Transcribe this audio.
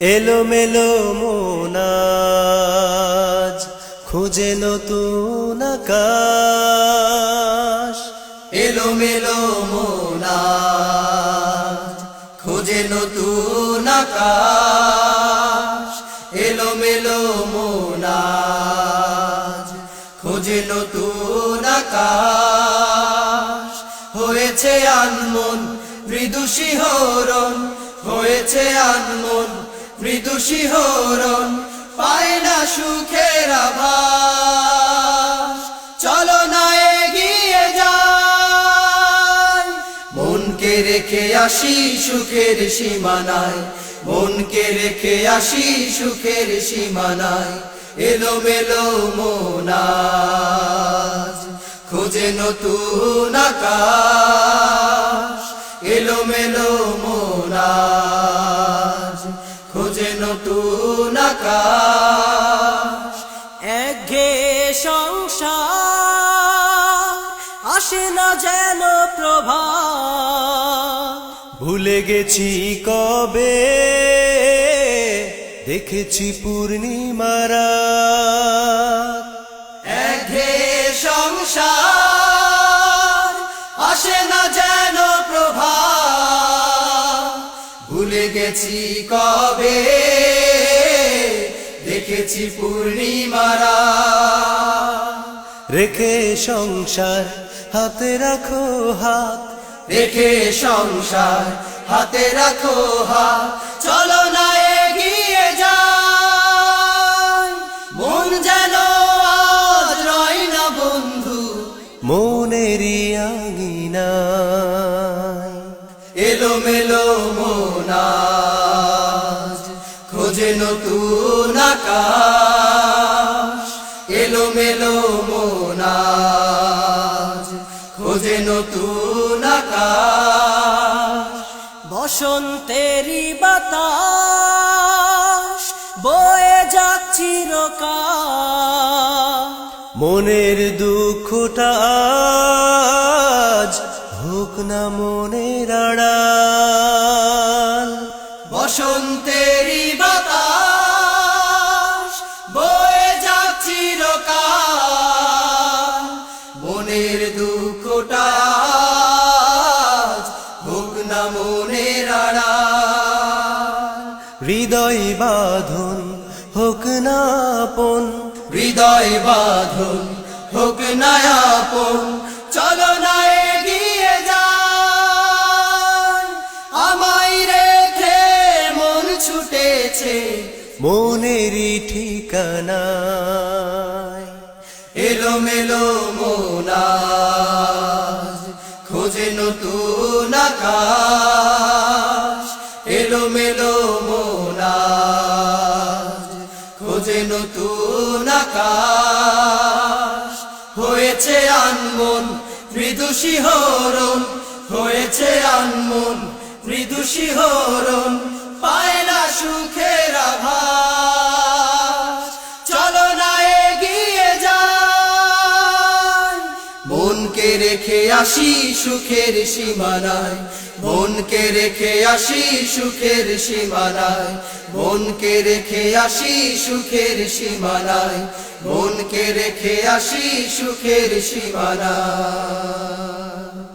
এলো মেলো মোনাজ খুঁজে নতুন আকাশ। এলো মেলো মোনাজ খোঁজে নতুন আকাশ। এলো মেলো মোনাজ খোঁজে নতুন আকাশ। হয়েছে আনমন, মৃদু শিহরণ, হয়েছে আনমন মৃদু শিহরণ পায় না সুখের আভাস। চলো না এগিয়ে যাই। মনকে রেখে আসি সুখের সীমানায়। মনকে রেখে আসি সুখের সীমানায়। এলো মেলো মোনাজ খোঁজে নতুন আকাশ। এলো মেলো মোনাজ নতুন একঘে সংসার আসে না যেন প্রভা ভুলে গেছি কবে দেখেছি পূর্ণিমারা একঘে সংসার গেছি কবে? দেখেছি পূর্ণিমারা। রেখে সংসার হাতে রাখো হাত। রেখে সংসার হাতে রাখো হাত। চলো না এগিয়ে যাই। মন যেন আজ রয় না বন্ধু। মনেরই আঙিনায় নতুন এলো মেলো মোনাজ খোঁজে নতুন আকাশ। বাতাস, বয়ে যাচ্ছি মনের দুঃখটা আজ হোক না মনের আড়াল। বসন্তেরই হৃদয় বাঁধন হোক না আপন। হৃদয় বাঁধন হোক না আপন। চলো না এগিয়ে যাই। আমায় রেখে মন ছুটেছে মনেরই ঠিকানা এলো মেলো মোনাজ খোঁজে নতুন আকাশ। খোঁজে নতুন আকাশ হয়েছে আনমন মৃদু শিহরণ হয়েছে আনমন মৃদু শিহরণ। মনকে রেখে আসি সুখের সীমানায়। মনকে রেখে আসি সুখের সীমানায়। মনকে রেখে আসি সুখের সীমানায়। মনকে রেখে আসি সুখের সীমানায়।